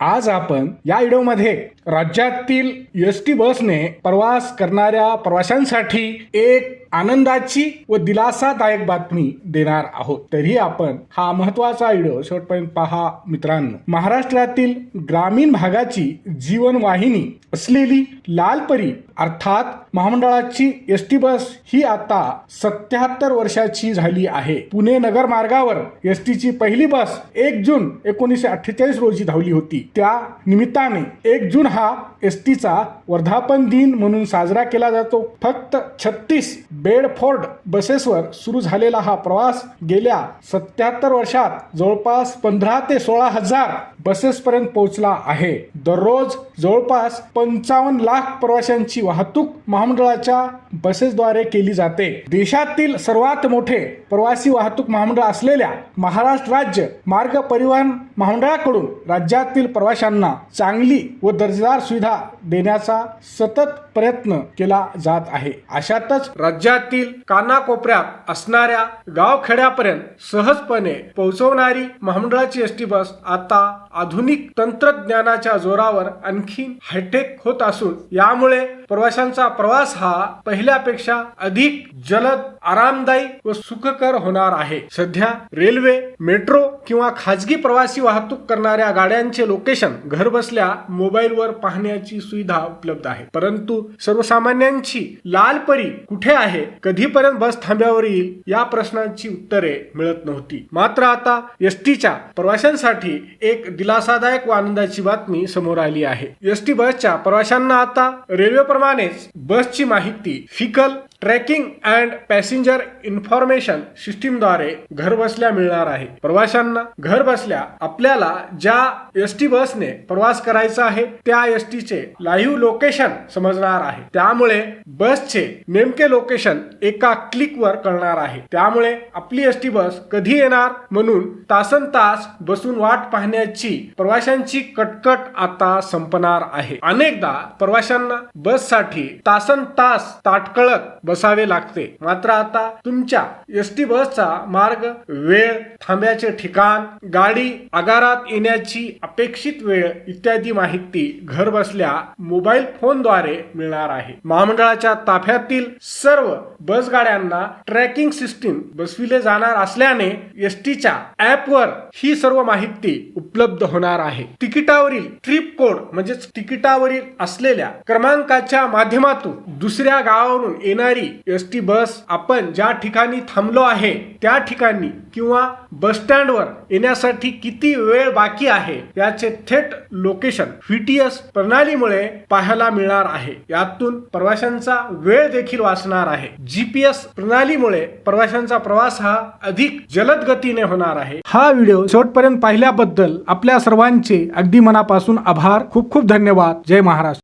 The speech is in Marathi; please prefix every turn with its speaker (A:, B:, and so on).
A: आज आपण या व्हिडिओमध्ये राज्यातील एस टी बसने प्रवास करणाऱ्या प्रवाशांसाठी एक आनंदाची व दिलासादायक बातमी देणार आहोत. तरी आपण हा महत्त्वाचा व्हिडिओ शेवटपर्यंत पहा. मित्रांनो महाराष्ट्रातील ग्रामीण भागाची जीवनवाहिनी असलेली लालपरी अर्थात महामंडळाची एस टी बस ही आता सत्याहत्तर वर्षाची झाली आहे. पुणे नगर मार्गावर एस टीची पहिली बस एक जून एकोणीसशे अठ्ठेचाळीस रोजी धावली होती. त्या निमित्ताने एक जून हा एस टीचा वर्धापन दिन म्हणून साजरा केला जातो. फक्त छत्तीस बेडफोर्ड बसेसवर सुरू झालेला हा प्रवास गेल्या सत्याहत्तर वर्षात जवळपास पंधरा ते सोळा हजार बसेसपर्यंत पोहोचला आहे. दररोज जवळपास पंचावन्न लाख प्रवाशांची वाहतूक महामंडळाच्या बसेसद्वारे केली जाते. देशातील सर्वात मोठे प्रवासी वाहतूक महामंडळ असलेल्या महाराष्ट्र राज्य मार्ग परिवहन महामंडळाकडून राज्यातील प्रवाशांना चांगली व दर्जेदार सुविधा देण्याचा सतत प्रयत्न केला जात आहे. अशातच राज्यातील कानाकोपऱ्यात असणाऱ्या गावखेड्यापर्यंत सहजपणे पोहोचवणारी महामंडळाची एस टी बस आता आधुनिक तंत्रज्ञानाच्या जोरावर आणखी हायटेक होत असून यामुळे प्रवाशांचा प्रवास हा पहिल्यापेक्षा अधिक जलद आरामदायी व सुखकर होणार आहे. सध्या रेल्वे मेट्रो किंवा खाजगी प्रवासी वाहतूक करणाऱ्या गाड्यांचे लोक लोकेशन घरबसल्या मोबाईलवर पाहण्याची सुविधा उपलब्ध आहे. परंतु सर्वसामान्यांची लाल परी कुठे आहे कधीपर्यंत बस थांब्यावर येईल या प्रश्नांची उत्तरे मिळत नव्हती. मात्र आता एस टीच्या प्रवाशांसाठी एक दिलासादायक व आनंदाची बातमी समोर आली आहे. एस टी बसच्या प्रवाशांना आता रेल्वेप्रमाणेच बसची माहिती vehicle tracking and passenger information सिस्टीमद्वारे घर बसल्या मिळणार आहे. प्रवाशांना घर बसल्या आपल्याला ज्या एस टी बसने प्रवास करायचा आहे त्या एस टीचे लाईव्ह लोकेशन समजणार आहे. त्यामुळे बसचे नेमके लोकेशन एका क्लिकवर कळणार आहे. त्यामुळे आपली एस टी बस कधी येणार म्हणून तासन तास बसून वाट पाहण्याची प्रवाशांची कटकट आता संपणार आहे. अनेकदा प्रवाशांना बससाठी तासन तास ताटकळत बसावे लागते. मात्र आता तुमच्या एस टी बसचा मार्ग वेळ थांब्याचे ठिकाण गाडी आगारात येण्याची अपेक्षित वेळ इत्यादी माहिती घर बसल्या मोबाईल फोनद्वारे मिळणार आहे. महामंडळाच्या ताफ्यातील सर्व बस गाड्यांना ट्रॅकिंग सिस्टीम बसविले जाणार असल्याने एस टीच्या ऍपवर ही सर्व माहिती उपलब्ध होणार आहे. तिकिटावरील ट्रिप कोड म्हणजेच तिकिटावरील असलेल्या क्रमांकाच्या माध्यमातून दुसऱ्या गावावरून येणारी येणारी एस टी बस आपण ज्या ठिकाणी थांबलो आहे त्या ठिकाणी किंवा बस स्टँडवर येण्यासाठी किती वेळ बाकी आहे याचे थेट लोकेशन व्हीटीएस प्रणालीमुळे पाहायला मिळणार आहे. यातून प्रवाशांचा वेळ देखील वाचणार आहे. जीपीएस प्रणालीमुळे प्रवाशांचा प्रवास हा अधिक जलद गतीने होणार आहे. हा व्हिडिओ शेवटपर्यंत पाहिल्याबद्दल आपल्या सर्वांचे अगदी मनापासून आभार. खूप खूप धन्यवाद. जय महाराष्ट्र.